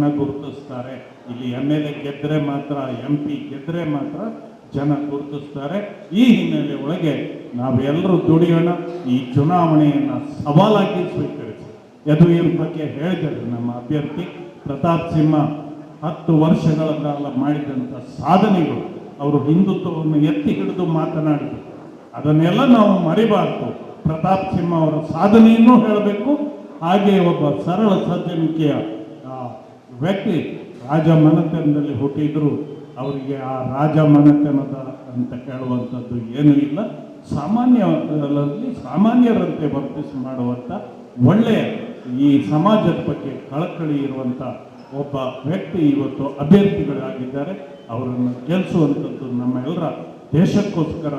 ಜನ ಗುರುತಿಸ್ತಾರೆ. ಇಲ್ಲಿ ಎಂ ಎಲ್ ಎ ಗೆದ್ದರೆ ಮಾತ್ರ ಎಂ ಪಿ ಗೆದ್ದರೆ ಮಾತ್ರ ಜನ ಗುರುತಿಸ್ತಾರೆ. ಈ ಹಿನ್ನೆಲೆ ಒಳಗೆ ನಾವೆಲ್ಲರೂ ದುಡಿಯೋಣ, ಈ ಚುನಾವಣೆಯನ್ನು ಸವಾಲಾಗಿ ಸ್ವೀಕರಿಸಿ. ಯದುವೀರ್ ಬಗ್ಗೆ ಹೇಳಿದರು ನಮ್ಮ ಅಭ್ಯರ್ಥಿ ಪ್ರತಾಪ್ ಸಿಂಹ. ಹತ್ತು ವರ್ಷಗಳ ಕಾಲ ಮಾಡಿದಂಥ ಸಾಧನೆಗಳು ಅವರು ಹಿಂದುತ್ವವನ್ನು ಎತ್ತಿ ಹಿಡಿದು ಮಾತನಾಡಿದರು. ಅದನ್ನೆಲ್ಲ ನಾವು ಮರಿಬಾರ್ದು. ಪ್ರತಾಪ್ ಸಿಂಹ ಅವರ ಸಾಧನೆಯನ್ನು ಹೇಳಬೇಕು. ಹಾಗೆ ಒಬ್ಬ ಸರಳ ಸಜ್ಜನಿಕೆಯ ವ್ಯಕ್ತಿ ರಾಜ ಮನೆತನದಲ್ಲಿ ಹುಟ್ಟಿದ್ರು, ಅವರಿಗೆ ಆ ರಾಜ ಮನೆತನದ ಅಂತ ಕೇಳುವಂಥದ್ದು ಏನೂ ಇಲ್ಲ. ಸಾಮಾನ್ಯರಲ್ಲಿ ಸಾಮಾನ್ಯರಂತೆ ವರ್ತಿಸಿ ಮಾಡುವಂಥ ಒಳ್ಳೆಯ ಈ ಸಮಾಜದ ಬಗ್ಗೆ ಕಳಕಳಿ ಇರುವಂಥ ಒಬ್ಬ ವ್ಯಕ್ತಿ ಇವತ್ತು ಅಭ್ಯರ್ಥಿಗಳಾಗಿದ್ದಾರೆ. ಅವರನ್ನು ಗೆಲ್ಲಿಸುವಂಥದ್ದು ನಮ್ಮೆಲ್ಲರ ದೇಶಕ್ಕೋಸ್ಕರ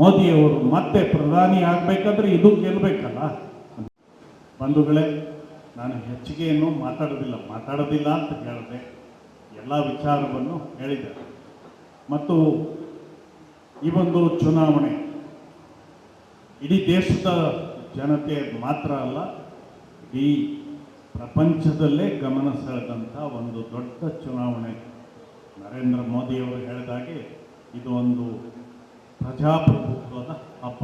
ಮೋದಿಯವರು ಮತ್ತೆ ಪ್ರಧಾನಿ ಆಗಬೇಕಾದ್ರೆ ಇದು ಗೆಲ್ಲಬೇಕಲ್ಲ ಬಂಧುಗಳೇ ನಾನು ಹೆಚ್ಚಿಗೆ ಏನು ಮಾತಾಡೋದಿಲ್ಲ ಮಾತಾಡೋದಿಲ್ಲ ಅಂತ ಹೇಳಿದೆ ಎಲ್ಲ ವಿಚಾರವನ್ನು ಹೇಳಿದೆ ಮತ್ತು ಈ ಒಂದು ಚುನಾವಣೆ ಇಡೀ ದೇಶದ ಜನತೆ ಮಾತ್ರ ಅಲ್ಲ, ಇಡೀ ಪ್ರಪಂಚದಲ್ಲೇ ಗಮನ ಸೆಳೆದಂಥ ಒಂದು ದೊಡ್ಡ ಚುನಾವಣೆ. ನರೇಂದ್ರ ಮೋದಿಯವರು ಹೇಳಿದಾಗೆ ಇದು ಒಂದು ಪ್ರಜಾಪ್ರಭುತ್ವದ ಹಬ್ಬ.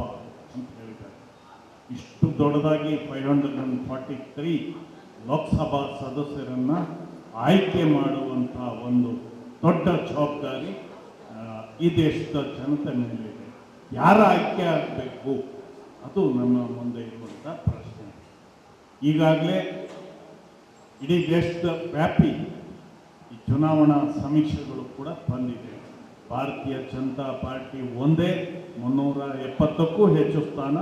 ದೊಡ್ಡದಾಗಿ five hundred and forty three Loksabha ಸದಸ್ಯರನ್ನು ಆಯ್ಕೆ ಮಾಡುವಂಥ ಒಂದು ದೊಡ್ಡ ಜವಾಬ್ದಾರಿ ಈ ದೇಶದ ಜನತೆ ಮೇಲಿದೆ ಯಾರ ಆಯ್ಕೆ ಆಗಬೇಕು? ಅದು ನಮ್ಮ ಮುಂದೆ ಇರುವಂಥ ಪ್ರಶ್ನೆ. ಈಗಾಗಲೇ ಇಡೀ ದೇಶದ ವ್ಯಾಪಿ ಈ ಚುನಾವಣಾ ಸಮೀಕ್ಷೆಗಳು ಕೂಡ ಬಂದಿದೆ. ಭಾರತೀಯ ಜನತಾ ಪಾರ್ಟಿ ಒಂದೇ ಮುನ್ನೂರ ಎಪ್ಪತ್ತಕ್ಕೂ ಹೆಚ್ಚು ಸ್ಥಾನ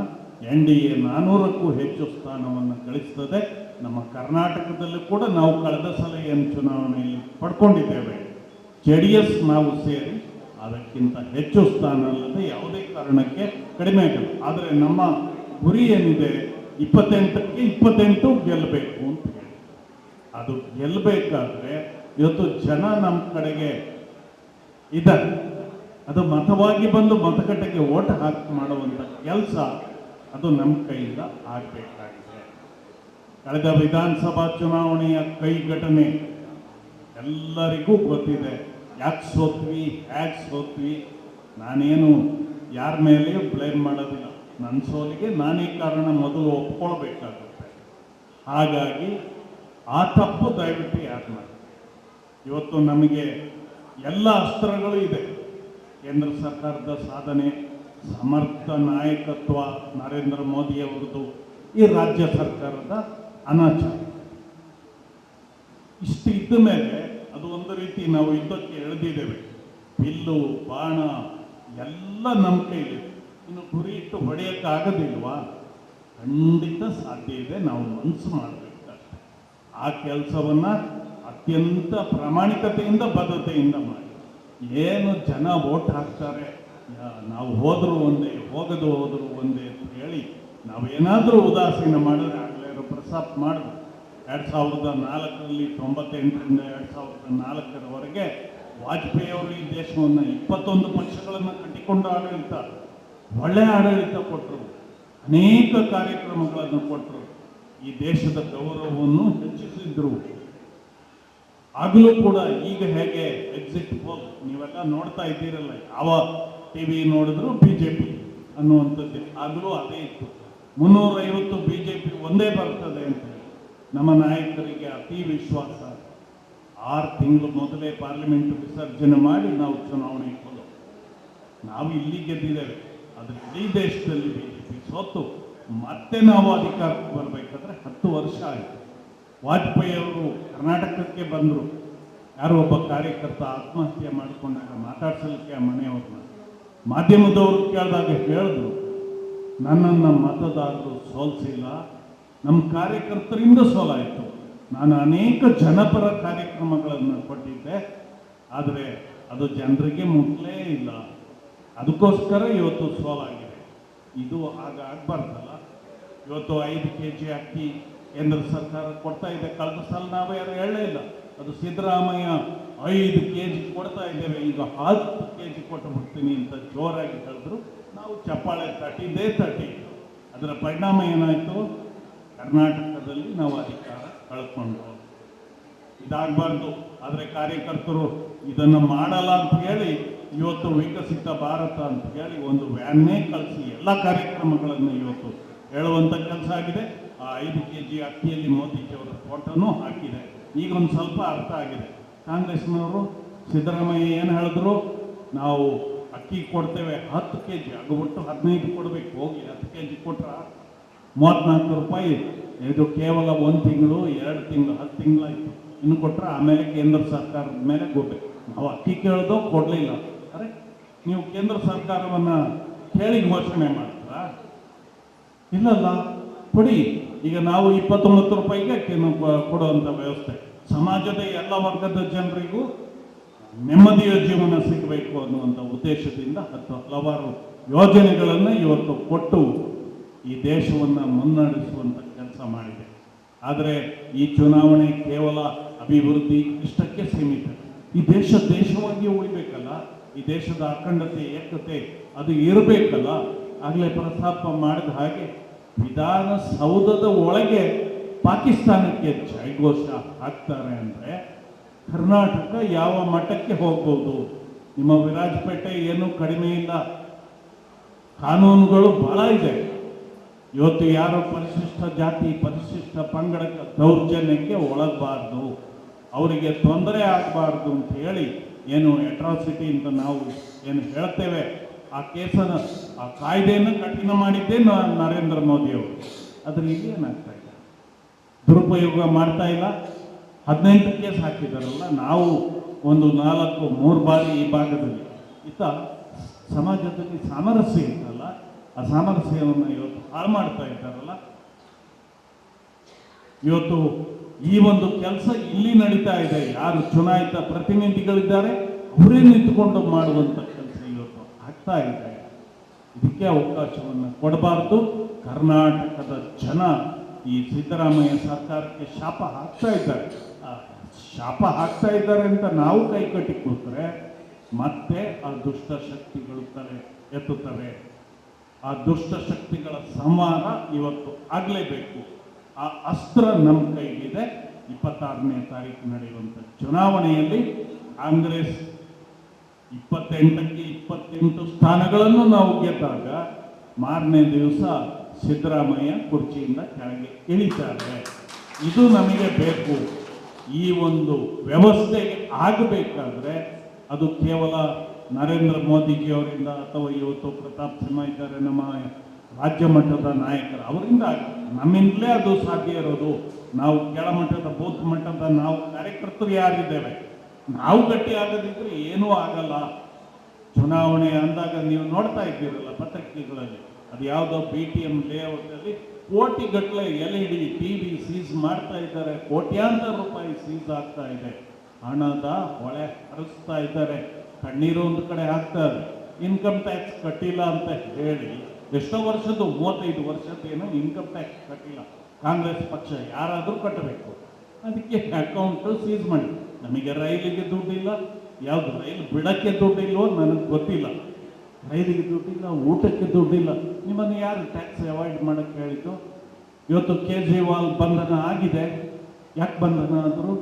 ಎನ್ ಡಿ ಎ ನಾನ್ನೂರಕ್ಕೂ ಹೆಚ್ಚು ಸ್ಥಾನವನ್ನು ಗಳಿಸ್ತದೆ. ನಮ್ಮ ಕರ್ನಾಟಕದಲ್ಲೂ ಕೂಡ ನಾವು ಕಳೆದ ಸಲ ಏನು ಚುನಾವಣೆಯಲ್ಲಿ ಪಡ್ಕೊಂಡಿದ್ದೇವೆ. ಜೆ ಡಿ ಎಸ್ ನಾವು ಸೇರಿ ಅದಕ್ಕಿಂತ ಹೆಚ್ಚು ಸ್ಥಾನ ಅಲ್ಲದೆ ಯಾವುದೇ ಕಾರಣಕ್ಕೆ ಕಡಿಮೆ ಆಗಲ್ಲ. ಆದರೆ ನಮ್ಮ ಗುರಿ ಏನಿದೆ, ಇಪ್ಪತ್ತೆಂಟಕ್ಕೆ ಇಪ್ಪತ್ತೆಂಟು ಗೆಲ್ಲಬೇಕು ಅಂತ ಹೇಳಿ. ಅದು ಗೆಲ್ಲಬೇಕಾದ್ರೆ ಇವತ್ತು ಜನ ನಮ್ಮ ಕಡೆಗೆ ಇದ್ದಾರೆ. ಅದು ಮತವಾಗಿ ಬಂದು ಮತಗಟ್ಟೆಗೆ ಓಟ್ ಹಾಕಿ ಮಾಡುವಂಥ ಕೆಲಸ ಅದು ನಮ್ಮ ಕೈಯಿಂದ ಆಗಬೇಕಾಗಿದೆ. ಕಳೆದ ವಿಧಾನಸಭಾ ಚುನಾವಣೆಯ ಕೈ ಘಟನೆ ಎಲ್ಲರಿಗೂ ಗೊತ್ತಿದೆ. ಯಾಕೆ ಸೋತ್ವಿ ಹ್ಯಾಕ್ ಸೋತ್ವಿ, ನಾನೇನು ಯಾರ ಮೇಲೆ ಬ್ಲೇಮ್ ಮಾಡೋದಿಲ್ಲ. ನನ್ನ ಸೋಲಿಗೆ ನಾನೇ ಕಾರಣ ಮೊದಲು ಒಪ್ಕೊಳ್ಬೇಕಾಗುತ್ತೆ. ಹಾಗಾಗಿ ಆ ತಪ್ಪು ದಯವಿಟ್ಟು ಯಾರು ಮಾಡಿ. ಇವತ್ತು ನಮಗೆ ಎಲ್ಲ ಅಸ್ತ್ರಗಳು ಇದೆ. ಕೇಂದ್ರ ಸರ್ಕಾರದ ಸಾಧನೆ ಸಮರ್ಥ ನಾಯಕತ್ವ ನರೇಂದ್ರ ಮೋದಿಯವರದು ಈ ರಾಜ್ಯ ಸರ್ಕಾರದ ಅನಾಚಾರ. ಇಷ್ಟು ಇದ್ದ ಮೇಲೆ ಅದು ಒಂದು ರೀತಿ ನಾವು ಯುದ್ಧಕ್ಕೆ ಎಳೆದಿದ್ದೇವೆ. ಬಿಲ್ಲು, ಬಾಣ ಎಲ್ಲ ನಮ್ಮ ಕೈಲಿದೆ ಇನ್ನು ಗುರಿ ಇಟ್ಟು ಹೊಡೆಯೋಕ್ಕಾಗೋದಿಲ್ವಾ? ಖಂಡಿತ ಸಾಧ್ಯ ಇದೆ. ನಾವು ಮನಸ್ಸು ಮಾಡಬೇಕಾಗ್ತದೆ. ಆ ಕೆಲಸವನ್ನ ಅತ್ಯಂತ ಪ್ರಾಮಾಣಿಕತೆಯಿಂದ ಬದ್ಧತೆಯಿಂದ ಮಾಡಿ. ಏನು ಜನ ವೋಟ್ ಹಾಕ್ತಾರೆ? ನಾವು ಹೋದರೂ ಒಂದೇ, ಹೋಗದು ಹೋದ್ರು ಒಂದೇ ಅಂತ ಹೇಳಿ ನಾವೇನಾದರೂ ಉದಾಸೀನ ಮಾಡಿದ್ರೆ ಆಗಲೇ ಪ್ರಸಾಪ್ ಮಾಡಿದ್ರು ಎರಡು ಸಾವಿರದ ನಾಲ್ಕರಲ್ಲಿ ತೊಂಬತ್ತೆಂಟರಿಂದ ಎರಡು ಸಾವಿರದ ನಾಲ್ಕರವರೆಗೆ ವಾಜಪೇಯಿ ಅವರು ಈ ದೇಶವನ್ನು ಇಪ್ಪತ್ತೊಂದು ಪಕ್ಷಗಳನ್ನು ಕಟ್ಟಿಕೊಂಡು ಆಡಳಿತ ಒಳ್ಳೆಯ ಆಡಳಿತ ಕೊಟ್ಟರು ಅನೇಕ ಕಾರ್ಯಕ್ರಮಗಳನ್ನು ಕೊಟ್ಟರು ಈ ದೇಶದ ಗೌರವವನ್ನು ಹೆಚ್ಚಿಸಿದ್ರು. ಆಗಲೂ ಕೂಡ ಈಗ ಹೇಗೆ ಎಕ್ಸಿಟ್ ಪೋಲ್ ನೀವೆಲ್ಲ ನೋಡ್ತಾ ಇದ್ದೀರಲ್ಲ, ಯಾವ ಟಿ ವಿ ನೋಡಿದ್ರು ಬಿ ಜೆ ಪಿ ಅನ್ನುವಂಥದ್ದು. ಆದರೂ ಅದೇ ಇತ್ತು. ಮುನ್ನೂರೈವತ್ತು ಬಿ ಜೆ ಪಿ ಒಂದೇ ಬರ್ತದೆ ಅಂತ ನಮ್ಮ ನಾಯಕರಿಗೆ ಅತಿ ವಿಶ್ವಾಸ. ಆರು ತಿಂಗಳು ಮೊದಲೇ ಪಾರ್ಲಿಮೆಂಟ್ ವಿಸರ್ಜನೆ ಮಾಡಿ ನಾವು ಚುನಾವಣೆ ಇಟ್ಕೊಂಡು ನಾವು ಇಲ್ಲಿ ಗೆದ್ದಿದ್ದೇವೆ. ಅದು ಇಡೀ ದೇಶದಲ್ಲಿ ಬಿ ಜೆ ಪಿ ಸೋತು. ಮತ್ತೆ ನಾವು ಅಧಿಕಾರಕ್ಕೆ ಬರಬೇಕಾದ್ರೆ ಹತ್ತು ವರ್ಷ ಆಯಿತು. ವಾಜಪೇಯಿ ಅವರು ಕರ್ನಾಟಕಕ್ಕೆ ಬಂದರು. ಯಾರೋ ಒಬ್ಬ ಕಾರ್ಯಕರ್ತ ಆತ್ಮಹತ್ಯೆ ಮಾಡಿಕೊಂಡಾಗ ಮಾತಾಡ್ಸಲಿಕ್ಕೆ ಆ ಮನೆಯವ್ರನ್ನ ಮಾಧ್ಯಮದವರು ಕೇಳಿದಾಗ ಹೇಳಿದ್ರು ನನ್ನನ್ನು ಮತದಾರರು ಸೋಲ್ಸಿಲ್ಲ ನಮ್ಮ ಕಾರ್ಯಕರ್ತರಿಂದ ಸೋಲಾಯಿತು. ನಾನು ಅನೇಕ ಜನಪರ ಕಾರ್ಯಕ್ರಮಗಳನ್ನು ಕೊಟ್ಟಿದ್ದೆ, ಆದರೆ ಅದು ಜನರಿಗೆ ಮುಟ್ಲೇ ಇಲ್ಲ. ಅದಕ್ಕೋಸ್ಕರ ಇವತ್ತು ಸೋಲಾಗಿದೆ. ಇದು ಆಗ ಆಗಬಾರ್ದಲ್ಲ? ಇವತ್ತು ಐದು ಕೆ ಜಿ ಅಕ್ಕಿ ಕೇಂದ್ರ ಸರ್ಕಾರ ಕೊಡ್ತಾ ಇದೆ, ಕಳೆದ ಸಲ ನಾವು ಯಾರು ಹೇಳಲೇ ಇಲ್ಲ. ಅದು ಸಿದ್ದರಾಮಯ್ಯ ಐದು ಕೆ ಜಿ ಕೊಡ್ತಾ ಇದ್ದೇವೆ. ಈಗ ಹತ್ತು ಕೆ ಜಿ ಕೊಟ್ಟು ಬಿಡ್ತೀನಿ ಅಂತ ಜೋರಾಗಿ ಹೇಳಿದ್ರು. ನಾವು ಚಪ್ಪಾಳೆ ತಟ್ಟಿದ್ದೇ ತಟ್ಟಿ. ಅದರ ಪರಿಣಾಮ ಏನಾಯಿತು? ಕರ್ನಾಟಕದಲ್ಲಿ ನಾವು ಅಧಿಕಾರ ಕಳ್ಕೊಂಡು ಇದಾಗಬಾರ್ದು. ಆದರೆ ಕಾರ್ಯಕರ್ತರು ಇದನ್ನು ಮಾಡಲ್ಲ ಅಂತ ಹೇಳಿ, ಇವತ್ತು ವಿಕಸಿತ ಭಾರತ ಅಂತ ಹೇಳಿ ಒಂದು ವ್ಯಾನ್ನೇ ಕಳಿಸಿ ಎಲ್ಲ ಕಾರ್ಯಕ್ರಮಗಳನ್ನು ಇವತ್ತು ಹೇಳುವಂಥ ಕೆಲಸ ಆಗಿದೆ. ಆ ಐದು ಕೆ ಜಿ ಅಕ್ಕಿಯಲ್ಲಿ ಮೋದಿಜಿಯವರ ಫೋಟೋನೂ ಹಾಕಿದೆ. ಈಗ ಒಂದು ಸ್ವಲ್ಪ ಅರ್ಥ ಆಗಿದೆ. ಕಾಂಗ್ರೆಸ್ನವರು ಸಿದ್ದರಾಮಯ್ಯ ಏನು ಹೇಳಿದ್ರು? ನಾವು ಅಕ್ಕಿ ಕೊಡ್ತೇವೆ ಹತ್ತು ಕೆ ಜಿ ಆಗ್ಬಿಟ್ಟು ಹದಿನೈದು ಕೊಡಬೇಕು, ಹೋಗಿ ಹತ್ತು ಕೆ ಜಿ ಕೊಟ್ರ ಮೂವತ್ತ್ನಾಲ್ಕು ರೂಪಾಯಿ. ಇದು ಕೇವಲ ಒಂದು ತಿಂಗಳು, ಎರಡು ತಿಂಗಳು, ಹತ್ತು ತಿಂಗಳಾಯಿತು. ಇನ್ನು ಕೊಟ್ಟರೆ ಆಮೇಲೆ ಕೇಂದ್ರ ಸರ್ಕಾರದ ಮೇಲೆ ಗೊಬ್ಬೆ. ನಾವು ಅಕ್ಕಿ ಕೇಳೋದು ಕೊಡಲಿಲ್ಲ. ಅರೆ, ನೀವು ಕೇಂದ್ರ ಸರ್ಕಾರವನ್ನು ಕೇಳಿ ಘೋಷಣೆ ಮಾಡ್ತೀರಾ? ಇಲ್ಲಲ್ಲ, ಕೊಡಿ. ಈಗ ನಾವು ಇಪ್ಪತ್ತೊಂಬತ್ತು ರೂಪಾಯಿಗೆ ಕೊಡುವಂಥ ವ್ಯವಸ್ಥೆ. ಸಮಾಜದ ಎಲ್ಲ ವರ್ಗದ ಜನರಿಗೂ ನೆಮ್ಮದಿಯ ಜೀವನ ಸಿಗಬೇಕು ಅನ್ನುವಂಥ ಉದ್ದೇಶದಿಂದ ಹತ್ತು ಹಲವಾರು ಯೋಜನೆಗಳನ್ನು ಇವತ್ತು ಕೊಟ್ಟು ಈ ದೇಶವನ್ನು ಮುನ್ನಡೆಸುವಂಥ ಕೆಲಸ ಮಾಡಿದೆ. ಆದರೆ ಈ ಚುನಾವಣೆ ಕೇವಲ ಅಭಿವೃದ್ಧಿ ಇಷ್ಟಕ್ಕೆ ಸೀಮಿತ. ಈ ದೇಶ ದೇಶವಾಗಿ ಉಳಿಬೇಕಲ್ಲ? ಈ ದೇಶದ ಅಖಂಡತೆ, ಏಕತೆ ಅದು ಇರಬೇಕಲ್ಲ? ಆಗಲೇ ಪ್ರಸ್ತಾಪ ಮಾಡಿದ ಹಾಗೆ ವಿಧಾನಸೌಧದ ಒಳಗೆ ಪಾಕಿಸ್ತಾನಕ್ಕೆ ಜಯಘೋಷ ಹಾಕ್ತಾರೆ ಅಂದರೆ ಕರ್ನಾಟಕ ಯಾವ ಮಟ್ಟಕ್ಕೆ ಹೋಗ್ಬೋದು? ನಿಮ್ಮ ವಿರಾಜಪೇಟೆ ಏನು ಕಡಿಮೆ ಇಲ್ಲ. ಕಾನೂನುಗಳು ಬಹಳ ಇದೆ. ಇವತ್ತು ಯಾರು ಪರಿಶಿಷ್ಟ ಜಾತಿ, ಪರಿಶಿಷ್ಟ ಪಂಗಡಕ್ಕೆ ದೌರ್ಜನ್ಯಕ್ಕೆ ಒಳಗಬಾರ್ದು. ಅವರಿಗೆ ತೊಂದರೆ ಆಗಬಾರ್ದು ಅಂತ ಹೇಳಿ ಏನು ಅಟ್ರಾಸಿಟಿ ಅಂತ ನಾವು ಏನು ಹೇಳ್ತೇವೆ, ಆ ಕೇಸನ್ನು, ಆ ಕಾಯ್ದೆಯನ್ನು ಕಠಿಣ ಮಾಡಿದ್ದೇ ನರೇಂದ್ರ ಮೋದಿಯವರು. ಅದರಲ್ಲಿ ಏನಾಗ್ತಾ ದುರುಪಯೋಗ ಮಾಡ್ತಾ ಇಲ್ಲ. ಹದಿನೆಂಟು ಕೇಸ್ ಹಾಕಿದಾರಲ್ಲ ನಾವು ಒಂದು ನಾಲ್ಕು, ಮೂರು ಬಾರಿ ಈ ಭಾಗದಲ್ಲಿ. ಇತ್ತ ಸಮಾಜದಲ್ಲಿ ಸಾಮರಸ್ಯ ಇತ್ತಲ್ಲ, ಆ ಸಾಮರಸ್ಯವನ್ನು ಇವತ್ತು ಹಾಳು ಮಾಡ್ತಾ ಇದ್ದಾರಲ್ಲ. ಇವತ್ತು ಈ ಒಂದು ಕೆಲಸ ಇಲ್ಲಿ ನಡೀತಾ ಇದೆ. ಯಾರು ಚುನಾಯಿತ ಪ್ರತಿನಿಧಿಗಳಿದ್ದಾರೆ ಅವರೇ ನಿಂತುಕೊಂಡು ಮಾಡುವಂಥ ಕೆಲಸ ಇವತ್ತು ಆಗ್ತಾ ಇದೆ. ಇದಕ್ಕೆ ಅವಕಾಶವನ್ನು ಕೊಡಬಾರ್ದು. ಕರ್ನಾಟಕದ ಜನ ಈ ಸಿದ್ದರಾಮಯ್ಯ ಸರ್ಕಾರಕ್ಕೆ ಶಾಪ ಹಾಕ್ತಾ ಇದ್ದಾರೆ. ಶಾಪ ಹಾಕ್ತಾ ಇದ್ದಾರೆ ಅಂತ ನಾವು ಕೈ ಕಟ್ಟಿ ಕೂತ್ರೆ ಮತ್ತೆ ಆ ದುಷ್ಟ ಶಕ್ತಿಗಳು ತಲೆ ಎತ್ತುತ್ತವೆ. ಆ ದುಷ್ಟ ಶಕ್ತಿಗಳ ಸಂಹಾರ ಇವತ್ತು ಆಗಲೇಬೇಕು. ಆ ಅಸ್ತ್ರ ನಮ್ಮ ಕೈಗಿದೆ. ಇಪ್ಪತ್ತಾರನೇ ತಾರೀಕು ನಡೆಯುವಂಥ ಚುನಾವಣೆಯಲ್ಲಿ ಕಾಂಗ್ರೆಸ್ ಇಪ್ಪತ್ತೆಂಟಕ್ಕೆ ಇಪ್ಪತ್ತೆಂಟು ಸ್ಥಾನಗಳನ್ನು ನಾವು ಗೆದ್ದಾಗ ಮಾರನೇ ದಿವಸ ಸಿದ್ದರಾಮಯ್ಯ ಕುರ್ಚಿಯಿಂದ ಕೆಳಗೆ ಇಳಿತಾರೆ. ಇದು ನಮಗೆ ಬೇಕು. ಈ ಒಂದು ವ್ಯವಸ್ಥೆ ಆಗಬೇಕಾದ್ರೆ ಅದು ಕೇವಲ ನರೇಂದ್ರ ಮೋದಿಜಿಯವರಿಂದ ಅಥವಾ ಇವತ್ತು ಪ್ರತಾಪ್ ಸಿಂಹ ಇದ್ದಾರೆ ನಮ್ಮ ರಾಜ್ಯ ಮಟ್ಟದ ನಾಯಕರು, ಅವರಿಂದ. ನಮ್ಮಿಂದಲೇ ಅದು ಸಾಧ್ಯ ಇರೋದು. ನಾವು ಕೆಳಮಟ್ಟದ, ಬೂತ್ ಮಟ್ಟದ ನಾವು ಕಾರ್ಯಕರ್ತರು ಯಾರಿದ್ದೇವೆ? ನಾವು ಗಟ್ಟಿ ಆಗದಿದ್ರೆ ಏನೂ ಆಗಲ್ಲ. ಚುನಾವಣೆ ಅಂದಾಗ ನೀವು ನೋಡ್ತಾ ಇದ್ದೀರಲ್ಲ ಪತ್ರಿಕೆಗಳಲ್ಲಿ. ಅದು ಯಾವುದೋ ಬಿ ಟಿ ಎಂ ಲೇಔಟಲ್ಲಿ ಕೋಟಿಗಟ್ಟಲೆ L E D T V ಮಾಡ್ತಾ ಇದ್ದಾರೆ. ಕೋಟ್ಯಾಂತರ ರೂಪಾಯಿ ಸೀಸ್ ಆಗ್ತಾ ಇದೆ. ಹಣದ ಹೊಳೆ ಹರಿಸ್ತಾ ಇದ್ದಾರೆ. ಕಣ್ಣೀರು ಒಂದು ಕಡೆ ಹಾಕ್ತಾರೆ ಇನ್ಕಮ್ ಟ್ಯಾಕ್ಸ್ ಕಟ್ಟಿಲ್ಲ ಅಂತ ಹೇಳಿ ಎಷ್ಟೋ ವರ್ಷದ್ದು, ಮೂವತ್ತೈದು ವರ್ಷದ್ದೇನು ಇನ್ಕಮ್ ಟ್ಯಾಕ್ಸ್ ಕಟ್ಟಿಲ್ಲ. ಕಾಂಗ್ರೆಸ್ ಪಕ್ಷ ಯಾರಾದರೂ ಕಟ್ಟಬೇಕು. ಅದಕ್ಕೆ ಅಕೌಂಟ್ ಸೀಸ್ ಮಾಡಿ. ನಮಗೆ ರೈಲಿಗೆ ದುಡ್ಡಿಲ್ಲ. ಯಾವುದು ರೈಲು ಬಿಡಕ್ಕೆ ದುಡ್ಡಿಲ್ವೋ ನನಗೆ ಗೊತ್ತಿಲ್ಲ. ರೈಲಿಗೆ ದುಡ್ಡಿಲ್ಲ, ಊಟಕ್ಕೆ ದುಡ್ಡಿಲ್ಲ. ನಿಮ್ಮನ್ನು ಯಾರು ಟ್ಯಾಕ್ಸ್ ಅವಾಯ್ಡ್ ಮಾಡೋಕ್ಕೆ ಹೇಳಿದ್ದು? ಇವತ್ತು ಕೇಜ್ರಿವಾಲ್ ಬಂಧನ ಆಗಿದೆ. ಯಾಕೆ ಬಂಧನ ಅಂದರು?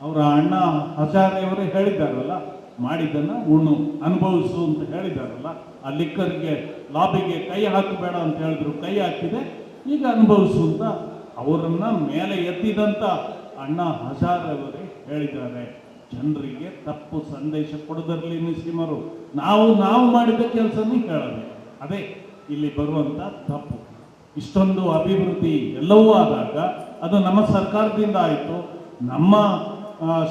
ಅವರ ಅಣ್ಣ ಹಜಾರೆಯವರೇ ಹೇಳಿದ್ದಾರಲ್ಲ, ಮಾಡಿದ್ದನ್ನು ಉಣ್ಣು, ಅನುಭವಿಸು ಅಂತ ಹೇಳಿದಾರಲ್ಲ ಆ ಲಿಕ್ಕರ್ಗೆ ಲಾಬಿಗೆ ಕೈ ಹಾಕಬೇಡ ಅಂತ ಹೇಳಿದ್ರು, ಕೈ ಹಾಕಿದೆ, ಈಗ ಅನುಭವಿಸು ಅಂತ ಅವರನ್ನು ಮೇಲೆ ಎತ್ತಿದಂತ ಅಣ್ಣ ಹಜಾರೆಯವರೇ ಹೇಳಿದ್ದಾರೆ. ಜನರಿಗೆ ತಪ್ಪು ಸಂದೇಶ ಕೊಡೋದರಲ್ಲಿ ನಿಸಿಮರು ನಾವು ನಾವು ಮಾಡಿದ ಕೆಲಸನೂ ಹೇಳೋದು ಅದೇ, ಇಲ್ಲಿ ಬರುವಂಥ ತಪ್ಪು. ಇಷ್ಟೊಂದು ಅಭಿವೃದ್ಧಿ ಎಲ್ಲವೂ ಆದಾಗ ಅದು ನಮ್ಮ ಸರ್ಕಾರದಿಂದ ಆಯಿತು. ನಮ್ಮ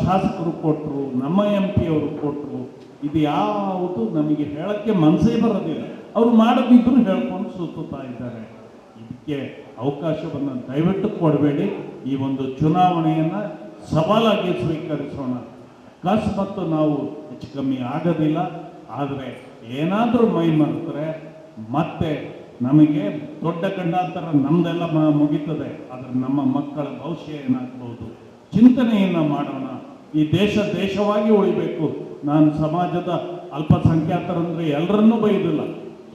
ಶಾಸಕರು ಕೊಟ್ಟರು ನಮ್ಮ ಎಂ ಪಿ ಅವರು ಕೊಟ್ಟರು ಇದು ಯಾವುದು ನಮಗೆ ಹೇಳಕ್ಕೆ ಮನಸ್ಸೇ ಬರೋದಿಲ್ಲ. ಅವರು ಮಾಡದಿದ್ರು ಹೇಳ್ಕೊಂಡು ಸುತ್ತುತ್ತಾ ಇದ್ದಾರೆ. ಇದಕ್ಕೆ ಅವಕಾಶವನ್ನು ದಯವಿಟ್ಟು ಕೊಡಬೇಡಿ. ಈ ಒಂದು ಚುನಾವಣೆಯನ್ನು ಸವಾಲಾಗಿ ಸ್ವೀಕರಿಸೋಣ. ಅಕಸ್ಮಾತ್ ನಾವು ಹೆಚ್ಚು ಕಮ್ಮಿ ಆಗೋದಿಲ್ಲ. ಆದರೆ ಏನಾದರೂ ಮೈ ಮರೆತರೆ ಮತ್ತೆ ನಮಗೆ ದೊಡ್ಡ ಗಂಡಾಂತರ ನಮ್ದೆಲ್ಲ ಮುಗೀತದೆ. ಆದರೆ ನಮ್ಮ ಮಕ್ಕಳ ಭವಿಷ್ಯ ಏನಾಗ್ಬೋದು ಚಿಂತನೆಯನ್ನು ಮಾಡೋಣ. ಈ ದೇಶ ದೇಶವಾಗಿ ಉಳಿಬೇಕು. ನಾನು ಸಮಾಜದ ಅಲ್ಪಸಂಖ್ಯಾತರಂದರೆ ಎಲ್ಲರನ್ನೂ ಬೈದಿಲ್ಲ.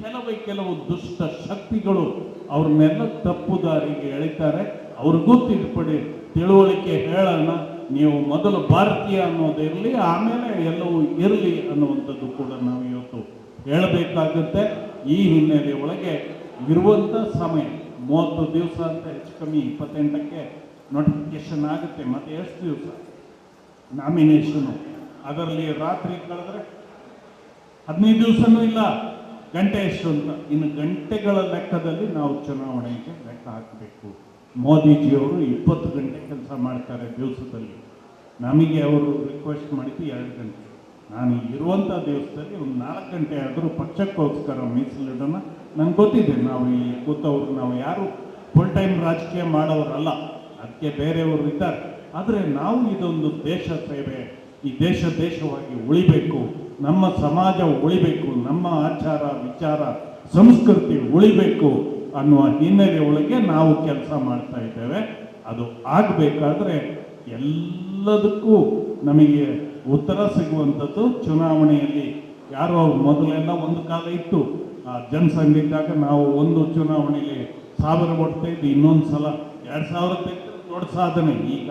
ಕೆಲವೇ ಕೆಲವು ದುಷ್ಟ ಶಕ್ತಿಗಳು ಅವ್ರನ್ನೆಲ್ಲ ತಪ್ಪು ದಾರಿಗೆ ಎಳಿತಾರೆ. ಅವ್ರಿಗೂ ತಿದ್ದುಪಡಿ ತಿಳುವಳಿಕೆ ಹೇಳೋಣ. ನೀವು ಮೊದಲು ಭಾರತೀಯ ಅನ್ನೋದಿರಲಿ ಆಮೇಲೆ ಎಲ್ಲವೂ ಇರಲಿ ಅನ್ನುವಂಥದ್ದು ಕೂಡ ನಾವು ಇವತ್ತು ಹೇಳಬೇಕಾಗುತ್ತೆ. ಈ ಹಿನ್ನೆಲೆ ಒಳಗೆ ಇರುವಂಥ ಸಮಯ, ಮೂವತ್ತು ದಿವಸ ಅಂತ ಹೆಚ್ಚು ಕಮ್ಮಿ ಇಪ್ಪತ್ತೆಂಟಕ್ಕೆ ನೋಟಿಫಿಕೇಶನ್ ಆಗುತ್ತೆ, ಮತ್ತೆ ಎಷ್ಟು ದಿವಸ? ನಾಮಿನೇಷನು ಅದರಲ್ಲಿ ರಾತ್ರಿ ಕಳೆದ್ರೆ ಹದಿನೈದು ದಿವಸನೂ ಇಲ್ಲ, ಗಂಟೆ ಎಷ್ಟು ಅಂತ. ಇನ್ನು ಗಂಟೆಗಳ ಲೆಕ್ಕದಲ್ಲಿ ನಾವು ಚುನಾವಣೆಗೆ ಲೆಕ್ಕ ಹಾಕಬೇಕು. ಮೋದಿಜಿಯವರು ಇಪ್ಪತ್ತು ಗಂಟೆ ಕೆಲಸ ಮಾಡ್ತಾರೆ ದಿವಸದಲ್ಲಿ. ನಮಗೆ ಅವರು ರಿಕ್ವೆಸ್ಟ್ ಮಾಡಿದ್ದು ಎರಡು ಗಂಟೆ. ನಾನು ಇರುವಂಥ ದಿವಸದಲ್ಲಿ ಒಂದು ನಾಲ್ಕು ಗಂಟೆ ಆದರೂ ಪಕ್ಷಕ್ಕೋಸ್ಕರ ಮೀಸಲಿಡೋಣ. ನಂಗೆ ಗೊತ್ತಿದೆ, ನಾವು ಈ ಕೂತವರು, ನಾವು ಯಾರು ಫುಲ್ ಟೈಮ್ ರಾಜಕೀಯ ಮಾಡೋರಲ್ಲ ಅದಕ್ಕೆ ಬೇರೆಯವರು ಇದ್ದಾರೆ. ಆದರೆ ನಾವು ಇದೊಂದು ದೇಶ ಸೇವೆ, ಈ ದೇಶ ದೇಶವಾಗಿ ಉಳಿಬೇಕು. ನಮ್ಮ ಸಮಾಜ ಉಳಿಬೇಕು, ನಮ್ಮ ಆಚಾರ, ವಿಚಾರ, ಸಂಸ್ಕೃತಿ ಉಳಿಬೇಕು. ಅನ್ನುವ ಹಿನ್ನೆಲೆ ಒಳಗೆ ನಾವು ಕೆಲಸ ಮಾಡ್ತಾ ಇದ್ದೇವೆ. ಅದು ಆಗಬೇಕಾದ್ರೆ ಎಲ್ಲದಕ್ಕೂ ನಮಗೆ ಉತ್ತರ ಸಿಗುವಂಥದ್ದು. ಚುನಾವಣೆಯಲ್ಲಿ ಯಾರೋ ಮೊದಲೆಲ್ಲ ಒಂದು ಕಾಲ ಇತ್ತು. ಆ ಇದ್ದಾಗ ನಾವು ಒಂದು ಚುನಾವಣೆಯಲ್ಲಿ ಸಾವಿರ ಕೊಡ್ತಾ ಇದ್ದು ಇನ್ನೊಂದು ಸಲ ಎರಡು ಸಾವಿರ ದೊಡ್ಡ ಸಾಧನೆ. ಈಗ